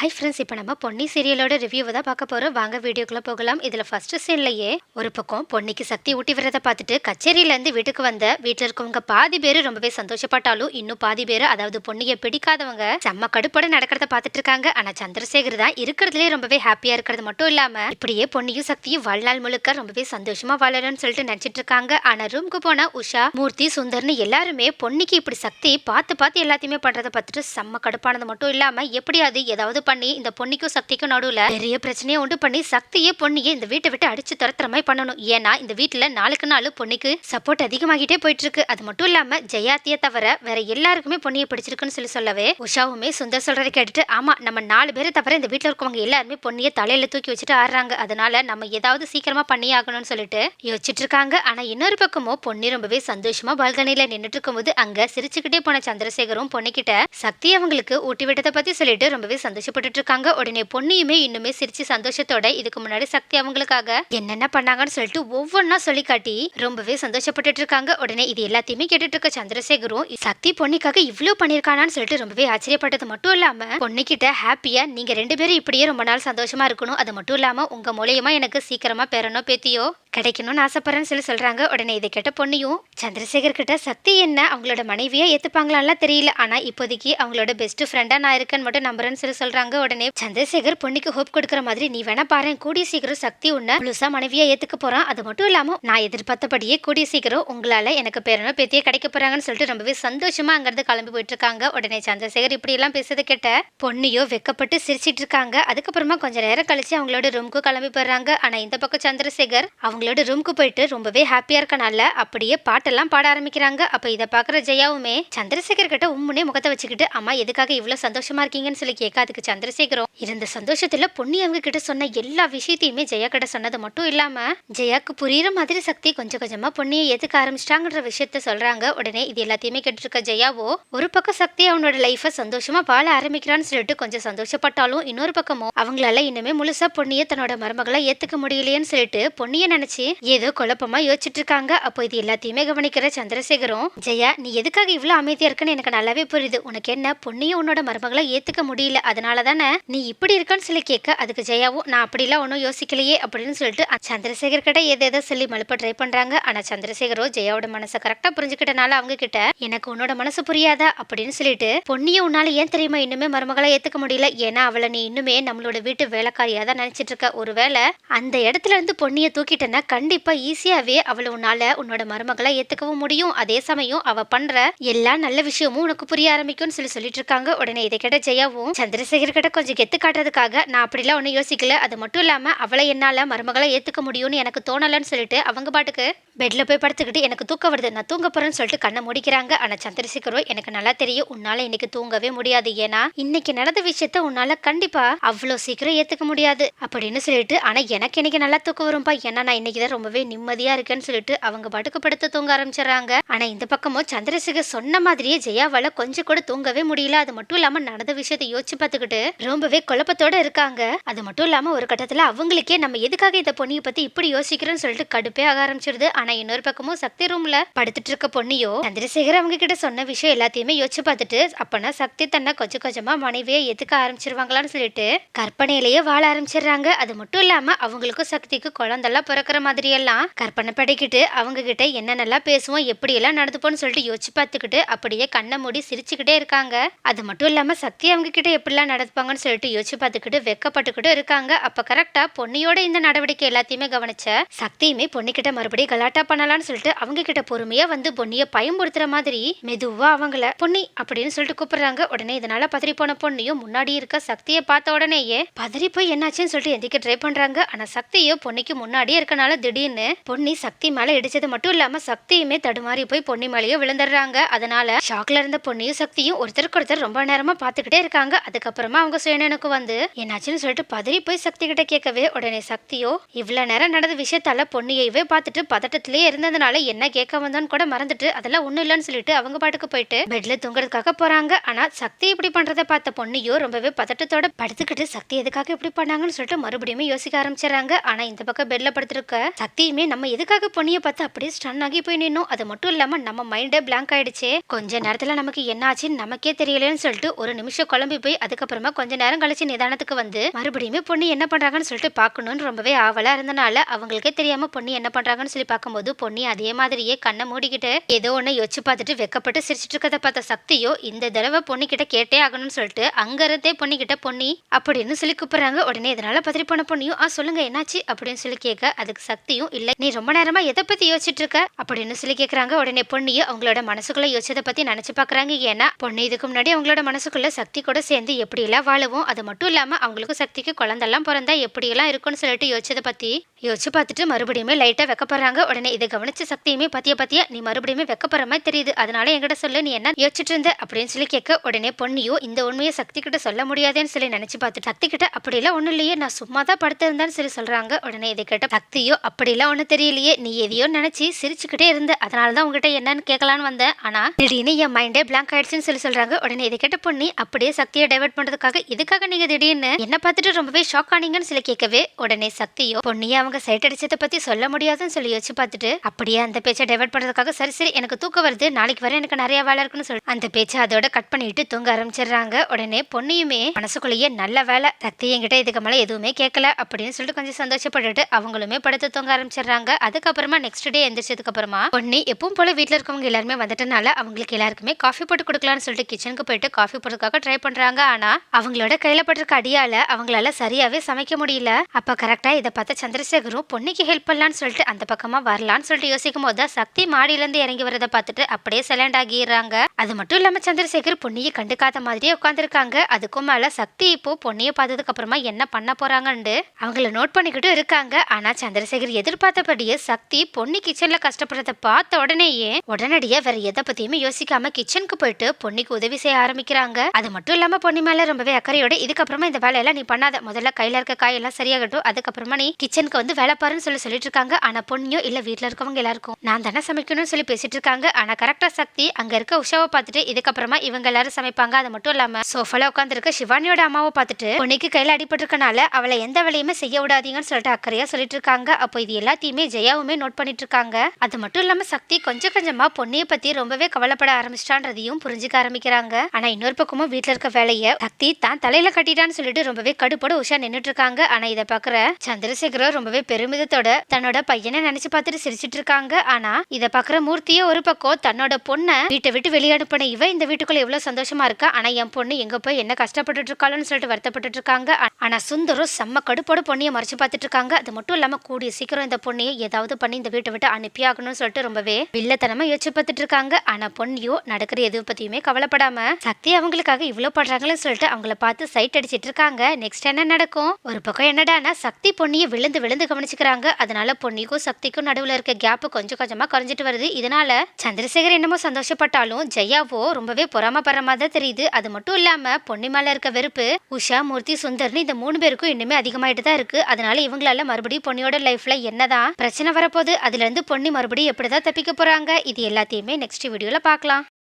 Hi friends இப்போ நம்ம பொன்னி சீரியலோட ரிவ்யூவை தான் பார்க்க போகிறோம் வாங்க வீடியோக்குள்ளே போகலாம். இதில் ஃபர்ஸ்ட் சீன்லையே ஒரு பக்கம் பொன்னிக்கு சக்தி ஊட்டி வரதை பார்த்துட்டு கச்சேரியிலேருந்து வீட்டுக்கு வந்த வீட்டில் இருக்கவங்க பாதி பேர் ரொம்பவே சந்தோஷப்பட்டாலும் இன்னும் பாதி பேர் அதாவது பொன்னியை பிடிக்காதவங்க செம்ம கடுப்போட நடக்கிறத பார்த்துட்டு இருக்காங்க. ஆனால் சந்திரசேகர் தான் இருக்கிறதுலே ரொம்பவே ஹாப்பியாக இருக்கிறது மட்டும் இல்லாமல் இப்படியே பொன்னியும் சக்தியும் வாழ்நாள் முழுக்க ரொம்பவே சந்தோஷமாக வாழணும்னு சொல்லிட்டு நினச்சிட்டு இருக்காங்க. ஆனால் ரூம்க்கு போன உஷா மூர்த்தி சுந்தர்னு எல்லாருமே பொன்னிக்கு இப்படி சக்தி பார்த்து பார்த்து எல்லாத்தையுமே பண்ணுறதை பார்த்துட்டு செம்ம கடுப்பானது மட்டும் இல்லாமல் எப்படியாவது ஏதாவது பண்ணி இந்த பொன்னிக்கும் சக்திக்கும் நடுவில் பெரிய பிரச்சனையை உண்டு பண்ணி சக்தியே பொன்னியை இந்த வீட்டை விட்டு அடிச்சு துரத்துற மாதிரி பண்ணணும். ஏன்னா இந்த வீட்டில் நாளுக்கு நாள் பொன்னிக்கு சப்போர்ட் அதிகமாகிட்டே போயிட்டு இருக்கு அது மட்டும் இல்லாம ஜெயாத்திய தவிர வேற எல்லாருக்குமே பொன்னியை பிடிச்சிருக்குன்னு சொல்லி சொல்லவே உஷாவுமே சுந்தர் சொல்றதை கேட்டுட்டு ஆமா நம்ம நாலு பேரை தவிர இந்த வீட்டில் இருக்கவங்க எல்லாருமே பொன்னியை தலையில தூக்கி வச்சுட்டு ஆடுறாங்க அதனால நம்ம ஏதாவது சீக்கிரமா பண்ணி ஆகணும்னு சொல்லிட்டு யோசிச்சுட்டு இருக்காங்க. ஆனா இன்னொரு பக்கமோ பொன்னி ரொம்பவே சந்தோஷமா பால்கனியில நின்னுட்டு இருக்கும்போது அங்க சிரிச்சுக்கிட்டே போன சந்திரசேகரும் பொன்னிக்கிட்ட சக்தி அவங்களுக்கு ஊட்டி விட்டதை பத்தி சொல்லிட்டு ரொம்பவே சந்தோஷப்பட்டு இருக்காங்க உடனே பொண்ணையுமே இன்னுமே சிரிச்சு சந்தோஷத்தோட இதுக்கு முன்னாடி சக்தி அவங்களுக்காக என்னென்ன பண்ணாங்கன்னு சொல்லிட்டு ஒவ்வொன்றா சொல்லி காட்டி ரொம்பவே சந்தோஷப்பட்டுட்டு இருக்காங்க உடனே இது எல்லாத்தையுமே கேட்டுட்டு இருக்க சந்திரசேகரும் சக்தி பொன்னிக்காக இவ்வளோ பண்ணிருக்கானான்னு சொல்லிட்டு ரொம்பவே ஆச்சரியப்பட்டது மட்டும் இல்லாம பொன்னிக்கிட்ட ஹாப்பியா நீங்க ரெண்டு பேரும் இப்படியே ரொம்ப நாள் சந்தோஷமா இருக்கணும். அது மட்டும் இல்லாம உங்க மூலியமா எனக்கு சீக்கிரமா பேரனோ பேத்தியோ கிடைக்கணும்னு ஆசைப்படுறேன்னு சொல்லி சொல்கிறாங்க உடனே இதை கேட்ட பொண்ணையும் சந்திரசேகர் கிட்ட சக்தி என்ன? அவங்களோட மனைவியை ஏற்றுப்பாங்களான்லாம் தெரியல. ஆனால் இப்போதைக்கு அவங்களோட பெஸ்ட் ஃப்ரெண்டாக நான் இருக்கேன்னு மட்டும் நம்புறேன்னு சொல்லி சொல்கிறாங்க உடனே சந்திரசேகர் பொண்ணுக்கு ஹோப் கொடுக்குற மாதிரி நீ வேணா பாரு கூடிய சீக்கிரம் சக்தி உன்னை முழுசாக மனைவியாக ஏற்றுக்க போகிறான் அது மட்டும் இல்லாமல் நான் எதிர்பார்த்தபடியே கூடிய சீக்கிரம் உங்களால் எனக்கு பேரனோ பேத்தியே கிடைக்க போகிறாங்கன்னு சொல்லிட்டு ரொம்பவே சந்தோஷமாக அங்கேருந்து கிளம்பி போயிட்டு இருக்காங்க. உடனே சந்திரசேகர் இப்படியெல்லாம் பேசுறது கேட்ட பொண்ணையோ வெக்கப்பட்டு சிரிச்சிட்டு இருக்காங்க. அதுக்கப்புறமா கொஞ்ச நேரம் கழிச்சு அவங்களோட ரூமுக்கு கிளம்பி போயிடுறாங்க. ஆனால் இந்த பக்கம் சந்திரசேகர் அவங்க அவங்களோட ரூம்க்கு போயிட்டு ரொம்பவே ஹாப்பியா இருக்கனால அப்படியே பாட்டெல்லாம் பாட ஆரம்பிக்கிறாங்க. அப்ப இதை பாக்குற ஜெயாவுமே சந்திரசேகர் கிட்ட உம்முனே முகத்தை வச்சுக்கிட்டு அம்மா எதுக்காக இவ்வளவு சந்தோஷமா இருக்கீங்கன்னு சொல்லி கேட்க அதுக்கு சந்திரசேகரும் இருந்த சந்தோஷத்துல பொன்னி அவங்க கிட்ட சொன்ன எல்லா விஷயத்தையுமே ஜெயா கிட்ட சொன்னது மட்டும் இல்லாம ஜெயாக்கு புரியுற மாதிரி சக்தி கொஞ்சம் கொஞ்சமா பொன்னியை ஏத்துக்க ஆரம்பிச்சிட்டாங்கன்ற விஷயத்த சொல்றாங்க. உடனே இது எல்லாத்தையுமே கேட்டு இருக்க ஜெயாவோ ஒரு பக்கம் சக்தி அவனோட லைஃப சந்தோஷமா வாழ ஆரம்பிக்கிறான்னு சொல்லிட்டு கொஞ்சம் சந்தோஷப்பட்டாலும் இன்னொரு பக்கமும் அவங்களால இன்னுமே முழுசா பொன்னியை தன்னோட மருமகளை ஏத்துக்க முடியலையேன்னு சொல்லிட்டு பொன்னிய நினைச்சு ஏதோ குழப்பமா யோசிச்சுட்டு இருக்காங்க அப்போ இது எல்லாத்தையுமே கவனிக்கிற சந்திரசேகரும் ஜெயா நீ எதுக்காக இவ்வளவு அமைதியா இருக்குன்னு எனக்கு நல்லாவே புரியுது. உனக்கு என்ன பொண்ணையும் உன்னோட மருமகளை ஏத்துக்க முடியல. அதனால தானே நீ இப்படி இருக்கான்னு சொல்லி கேட்க அதுக்கு ஜெயாவும் நான் அப்படிலாம் ஒன்றும் யோசிக்கலையே அப்படின்னு சொல்லிட்டு சந்திரசேகர் கிட்ட எதை சொல்லி மலுப்ப ட்ரை பண்றாங்க. ஆனா சந்திரசேகரோ ஜெயாவோட மனசை கரெக்டா புரிஞ்சுக்கிட்டனால அவங்க கிட்ட எனக்கு உன்னோட மனசு புரியாதா? அப்படின்னு சொல்லிட்டு பொன்னியை உன்னால ஏன் தெரியுமா இன்னுமே மருமகளை ஏத்துக்க முடியல? ஏன்னா அவளை நீ இன்னுமே நம்மளோட வீட்டு வேலைக்காரியா தான் நினைச்சிட்டு இருக்க ஒருவேளை அந்த இடத்துல இருந்து பொன்னியை தூக்கிட்டேன்னா கண்டிப்பா ஈஸியாவே அவளை உன்னால உன்னோட மருமகளை ஏத்துக்கவும் முடியும். அதே சமயம் அவ பண்ற எல்லா நல்ல விஷயமும் உனக்கு புரிய ஆரம்பிக்கும்னு சொல்லி சொல்லிட்டு இருக்காங்க உடனே இதை கேட்ட ஜெயாவும் சந்திரசேகர் கிட்ட கொஞ்சம் கெத்து காட்டுறதுக்காக நான் அப்படிலாம் ஒன்றும் யோசிக்கல. அது மட்டும் இல்லாம அவளை என்னால மருமகளை ஏத்துக்க முடியும்னு எனக்கு தோணலன்னு சொல்லிட்டு அவங்க பாட்டுக்கு பெட்டில் போய் படுத்துக்கிட்டு எனக்கு தூக்கம் வருது. நான் தூங்க போகிறேன்னு சொல்லிட்டு கண்ணை முடிக்கிறாங்க. ஆனால் சந்திரசேகரோ எனக்கு நல்லா தெரியும். உன்னால் இன்னைக்கு தூங்கவே முடியாது. ஏன்னா இன்னைக்கு நடந்த விஷயத்த உன்னால் கண்டிப்பா அவ்வளோ சீக்கிரம் ஏற்றுக்க முடியாது. அப்படின்னு சொல்லிட்டு ஆனால் எனக்கு இன்னைக்கு நல்லா தூக்கம் வரும்பா? ஏன்னா நான் இன்னைக்கு தான் ரொம்பவே நிம்மதியாக இருக்கேன்னு சொல்லிட்டு அவங்க படுக்க படுத்து தூங்க ஆரம்பிச்சிடுறாங்க. ஆனால் இந்த பக்கமும் சந்திரசேகர் சொன்ன மாதிரியே ஜெயாவால் கொஞ்சம் கூட தூங்கவே முடியல. அது மட்டும் இல்லாமல் நடந்த விஷயத்தை யோசிச்சு பார்த்துக்கிட்டு ரொம்பவே குழப்பத்தோட இருக்காங்க. அது மட்டும் இல்லாமல் ஒரு கட்டத்தில் அவங்களுக்கே நம்ம எதுக்காக இந்த பொண்ணியை பற்றி இப்படி யோசிக்கிறோன்னு சொல்லிட்டு கடுப்பே ஆக ஆரம்பிச்சிருது. ஆனா இன்னொரு பக்கமும் சக்தி ரூம்ல படுத்துட்டு இருக்க பொண்ணியோ சந்திரசேகர் அவங்க கிட்ட சொன்ன விஷயம் எல்லாத்தையுமே யோசிச்சு பார்த்துட்டு அப்பனா சக்தி தன்னை கொஞ்சம் கொஞ்சமா மனைவியை எதுக்க ஆரம்பிச்சிருவாங்களான்னு சொல்லிட்டு கற்பனையிலேயே வாழ ஆரம்பிச்சிடுறாங்க. அது மட்டும் இல்லாம அவங்களுக்கும் சக்திக்கு குழந்தெல்லாம் பிறக்கிற மாதிரி எல்லாம் கற்பனை படைக்கிட்டு அவங்க கிட்ட என்னென்னலாம் பேசுவோம் எப்படி எல்லாம் நடந்துப்போம்னு சொல்லிட்டு யோசிச்சு பார்த்துக்கிட்டு அப்படியே கண்ணை மூடி சிரிச்சுக்கிட்டே இருக்காங்க. அது மட்டும் இல்லாம சக்தி அவங்க கிட்ட எப்படிலாம் நடந்துப்பாங்கன்னு சொல்லிட்டு யோசிச்சு பார்த்துக்கிட்டு வெக்கப்பட்டுக்கிட்டு இருக்காங்க. அப்ப கரெக்டா பொண்ணியோட இந்த நடவடிக்கை எல்லாத்தையுமே கவனிச்ச சக்தியுமே பொன்னிக்கிட்ட மறுபடியும் கலாட்டா பண்ணலாம்னு சொல்லிட்டு அவங்க கிட்ட பொறுமையா வந்து பொன்னிய பயன்படுத்துற மாதிரி மெதுவா அவங்கள பொன்னி அப்படின்னு சொல்லிட்டு கூப்பிடுறாங்க. உடனே இதனால பதறி போன பொண்ணையும் முன்னாடி இருக்க சக்தியை பார்த்த உடனேயே பதறி போய் என்னாச்சுன்னு சொல்லிட்டு எந்திக்க ட்ரை பண்றாங்க. ஆனா சக்தியோ பொன்னிக்கு முன்னாடியே இருக்கனால திடீர்னு பொன்னி சக்தி மேல இடிச்சது மட்டும் இல்லாம சக்தியுமே தடுமாறி போய் பொன்னி மேலேயே விழுந்துடுறாங்க. அதனால ஷாக்ல இருந்த பொன்னியும் சக்தியும் ஒருத்தருக்கு ஒருத்தர் ரொம்ப நேரமா பார்த்துக்கிட்டே இருக்காங்க. அதுக்கப்புறமா அவங்க சுயநனுக்கு வந்து என்னாச்சுன்னு சொல்லிட்டு பதறி போய் சக்தி கிட்ட கேட்கவே உடனே சக்தியோ இவ்வளவு நேரம் நடந்த விஷயத்தால பொன்னியவே பார்த்துட்டு பதட்ட பதட்டத்திலேயே இருந்ததுனால என்ன கேட்க வந்தோன்னு கூட மறந்துட்டு அதெல்லாம் ஒண்ணும் இல்லைன்னு சொல்லிட்டு அவங்க பாட்டுக்கு போயிட்டு பெட்ல தூங்குறதுக்காக போறாங்க. ஆனா சக்தி இப்படி பண்றதை பார்த்த பொண்ணையோ ரொம்பவே பதட்டத்தோட படுத்துக்கிட்டு சக்தி எதுக்காக இப்படி பண்ணாங்கன்னு சொல்லிட்டு மறுபடியும் யோசிக்க ஆரம்பிச்சிடறாங்க. ஆனா இந்த பக்கம் பெட்ல படுத்திருக்க சக்தியுமே நம்ம எதுக்காக பொண்ணியை பார்த்து அப்படியே ஸ்டன் ஆகி போய் நின்னோம்? அது மட்டும் இல்லாம நம்ம மைண்டே பிளாங்க் ஆயிடுச்சு. கொஞ்ச நேரத்துல நமக்கு என்ன ஆச்சுன்னு நமக்கே தெரியலன்னு சொல்லிட்டு ஒரு நிமிஷம் குழம்பி போய் அதுக்கப்புறமா கொஞ்ச நேரம் கழிச்சு நிதானத்துக்கு வந்து மறுபடியும் பொண்ணு என்ன பண்றாங்கன்னு சொல்லிட்டு பார்க்கணும்னு ரொம்பவே ஆவலா இருந்தனால அவங்களுக்கே தெரியாம பொண்ணு என்ன பண்றாங்கன்னு சொல்லி பார்க்கும்போது பொன்னி அதே மாதிரியே கண்ணை மூடிக்கிட்டு ஏதோ ஒன்று யோசிச்சு பார்த்துட்டு வெக்கப்பட்டு சிரிச்சிட்டு இருக்கதை பார்த்த சக்தியோ இந்த தடவை பொன்னிக்கிட்ட கேட்டே ஆகணும்னு சொல்லிட்டு அங்க இருந்தே பொன்னி அப்படின்னு சொல்லி கூப்பிடுறாங்க. உடனே இதனால பதறி போன பொண்ணியும் ஆ சொல்லுங்க என்னாச்சு? அப்படின்னு சொல்லி கேட்க அதுக்கு சக்தியும் இல்லை. நீ ரொம்ப நேரமா எதை பத்தி யோசிச்சுட்டு இருக்க? அப்படின்னு சொல்லி கேட்கறாங்க. உடனே பொண்ணியும் அவங்களோட மனசுக்குள்ள யோசிச்சதை பத்தி நினைச்சு பாக்குறாங்க ஏன்னா பொண்ணு இதுக்கு முன்னாடி அவங்களோட மனசுக்குள்ள சக்தி கூட சேர்ந்து எப்படி எல்லாம் வாழவும் அது மட்டும் இல்லாம அவங்களுக்கு சக்திக்கு குழந்தெல்லாம் பிறந்தா எப்படி எல்லாம் இருக்கும்னு சொல்லிட்டு யோசிச்சதை பத்தி யோசிச்சு பார்த்துட்டு மறுபடியுமே லைட்டா வெக்கப்படுறாங்க. உடனே இதை கவனிச்ச சக்தியுமே பத்திய பத்தியா நீ மறுபடியுமே வெக்கப்படுற மாதிரி தெரியுது. அதனால என்கிட்ட சொல்லு. நீ என்ன யோசிச்சுட்டு இருந்த அப்படின்னு சொல்லி கேட்க உடனே பொண்ணியோ இந்த உண்மையை சக்தி கிட்ட சொல்ல முடியாதேன்னு சொல்லி நினைச்சு பார்த்து சக்தி கிட்ட அப்படிலாம் ஒன்றும் இல்லையே. நான் சும்மா தான் படுத்திருந்தான்னு சொல்லி சொல்றாங்க. உடனே இதை கேட்ட சக்தியோ அப்படிலாம் ஒன்றும் தெரியலையே. நீ எதையோ நினைச்சு சிரிச்சுக்கிட்டே இருந்த. அதனால தான் உங்ககிட்ட என்னன்னு கேட்கலான்னு வந்தேன். ஆனா திடீர்னு என் மைண்டே பிளாங்க் ஆயிடுச்சுன்னு சொல்லி சொல்றாங்க. உடனே இதை கேட்ட பொண்ணி அப்படியே சக்தியை டைவெர்ட் பண்றதுக்காக இதுக்காக நீங்க திடீர்னு என்ன பார்த்துட்டு ரொம்பவே ஷாக் ஆனீங்கன்னு சொல்லி கேட்கவே உடனே சக்தியோ பொண்ணியை அவங்க சைட் அடிச்சதை பத்தி சொல்ல முடியாதுன்னு சொல்லி யோசிச்சு பார்த்துட்டு அப்படியே அந்த பேச்சை டைவெர்ட் பண்றதுக்காக சரி சரி எனக்கு தூக்கம் வருது நாளைக்கு வர எனக்கு நிறைய வேலை இருக்குன்னு சொல்லி. அந்த பேச்சை அதோட கட் பண்ணிட்டு தூங்க ஆரம்பிச்சிடுறாங்க. உடனே பொண்ணையுமே மனசுக்குள்ளேயே நல்ல வேலை சக்தி என்கிட்ட இதுக்கு மேல எதுவுமே கேட்கல அப்படின்னு சொல்லிட்டு கொஞ்சம் சந்தோஷப்பட்டுட்டு அவங்களுமே படுத்து தூங்க ஆரம்பிச்சிடுறாங்க. அதுக்கப்புறமா நெக்ஸ்ட் டே எந்திரிச்சதுக்கு அப்புறமா பொண்ணி எப்பவும் போல வீட்டில் இருக்கவங்க எல்லாருமே வந்துட்டனால அவங்களுக்கு எல்லாருக்குமே காஃபி போட்டு கொடுக்கலாம்னு சொல்லிட்டு கிச்சனுக்கு போயிட்டு காஃபி போடுறதுக்காக ட்ரை பண்றாங்க. ஆனா அவங்களோட கையில பட்டிருக்க அடியால அவங்களால சரியாவே சமைக்க முடியல. அப்ப கரெக்டா இதை பார்த்த சந்திரசேகரும் பொண்ணுக்கு ஹெல்ப் பண்ணலாம்னு சொல்லிட்டு அந்த பக்கமா வரலான்னு சொல்லிட்டு யோசிக்கும் போது தான் சக்தி மாடியில இருந்து இறங்கி வரதை பார்த்துட்டு அப்படியே சைலண்ட் ஆகிடுறாங்க. அது மட்டும் இல்லாம சந்திரசேகர் பொன்னியை கண்டுக்காத மாதிரியே உட்காந்துருக்காங்க அதுக்கும் மேல சக்தி இப்போ பொன்னியை பார்த்ததுக்கு அப்புறமா என்ன பண்ண போறாங்கன்னு அவங்கள நோட் பண்ணிக்கிட்டு இருக்காங்க. ஆனா சந்திரசேகர் எதிர்பார்த்தபடியே சக்தி பொன்னி கிச்சன்ல கஷ்டப்படுறத பார்த்த உடனேயே உடனடியே வேற எதை பத்தியுமே யோசிக்காம கிச்சனுக்கு போயிட்டு பொன்னிக்கு உதவி செய்ய ஆரம்பிக்கிறாங்க. அது மட்டும் இல்லாம பொன்னி மேல ரொம்பவே அக்கறையோட இதுக்கப்புறமா இந்த வேலையெல்லாம் நீ பண்ணாத. முதல்ல கையில இருக்க காயெல்லாம் சரியாகட்டும். அதுக்கப்புறமா நீ கிச்சனுக்கு வந்து வேலை பாருன்னு சொல்லி சொல்லிட்டு இருக்காங்க. ஆனா பொன்னியோ இல்ல வீட்டில் இருக்கவங்க எல்லாருக்கும். நான் தானே சமைக்கணும்னு சொல்லி பேசிட்டு இருக்காங்க. ஆனா கரெக்டா சக்தி அங்க இருக்க உஷாவை பார்த்துட்டு இதுக்கப்புறமா இவங்க எல்லாரும் சமைப்பாங்க. அது மட்டும் இல்லாம சோஃபால உட்காந்துருக்க சிவானியோட அம்மாவை பார்த்துட்டு பொண்ணுக்கு கையில அடிபட்டிருக்கனால அவளை எந்த வேலையுமே செய்ய விடாதீங்கன்னு சொல்லிட்டு அக்கறையா சொல்லிட்டு இருக்காங்க. அப்போ இது எல்லாத்தையுமே ஜெயாவுமே நோட் பண்ணிட்டு இருக்காங்க. அது மட்டும் இல்லாம சக்தி கொஞ்சம் கொஞ்சமா பொண்ணைய பத்தி ரொம்பவே கவலைப்பட ஆரம்பிச்சிட்டான்றதையும் புரிஞ்சுக்க ஆரம்பிக்கிறாங்க. ஆனா இன்னொரு பக்கமும் வீட்டில் இருக்க வேலைய சக்தி தான் தலையில கட்டிட்டான்னு சொல்லிட்டு ரொம்பவே கடுப்போட உஷா நின்றுட்டு இருக்காங்க. ஆனா இதை பாக்குற சந்திரசேகரோ ரொம்பவே பெருமிதத்தோட தன்னோட பையனை நினைச்சு பார்த்துட்டு சிரிச்சிட்டு இருக்காங்க ஆனா இதை பாக்குற மூர்த்தியே ஒரு பக்கம் தன்னோட பொண்ணை வீட்டை விட்டு வெளியே அனுப்பின இவ இந்த வீட்டுக்குள்ள எவ்வளவு சந்தோஷமா இருக்கா? ஆனா என் பொண்ணு எங்க போய் என்ன கஷ்டப்பட்டுட்டு இருக்காளன்னு சொல்லிட்டு வருத்தப்பட்டு இருக்காங்க ஆனா சுந்தரம் செம்ம கடுப்போட பொண்ணைய மறைச்சு பார்த்துட்டு இருக்காங்க அது மட்டும் இல்லாம கூடிய சீக்கிரம் இந்த பொண்ணையை ஏதாவது பண்ணி இந்த வீட்டை விட்டு அனுப்பி ஆகணும்னு சொல்லிட்டு ரொம்பவே வில்லத்தனமா யோசிச்சு பார்த்துட்டு இருக்காங்க ஆனா பொண்ணியோ நடக்கிற எது பத்தியுமே கவலைப்படாம சக்தி அவங்களுக்காக இவ்வளவு பண்றாங்களேன்னு சொல்லிட்டு அவங்கள பார்த்து சைட் அடிச்சிட்டு இருக்காங்க நெக்ஸ்ட் என்ன நடக்கும்? ஒரு பக்கம் என்னடானா சக்தி பொண்ணியை விழுந்து விழுந்து கவனிச்சுக்கிறாங்க. அதனால பொன்னிக்கும் சக்திக்கும் நடுவில் இருக்க கேப்பு கொஞ்சம் கொஞ்சமாக குறைஞ்சிட்டு வருது. இதனால சந்திரசேகர் என்னமோ சந்தோஷப்பட்டாலும் ஜெயாவோ ரொம்பவே பொறாமப்படுற மாதிரி தான் தெரியுது. அது மட்டும் இல்லாம பொன்னி மேல இருக்க வெறுப்பு உஷா மூர்த்தி சுந்தர்னு இந்த மூணு பேருக்கும் இன்னுமே அதிகமாயிட்டு தான் இருக்கு. அதனால இவங்களால மறுபடியும் பொன்னியோட லைஃப்ல என்னதான் பிரச்சனை வரப்போகுது அதுல இருந்து பொன்னி மறுபடியும் எப்படிதான் தப்பிக்க போறாங்க? இது எல்லாத்தையுமே நெக்ஸ்ட் வீடியோல பார்க்கலாம்.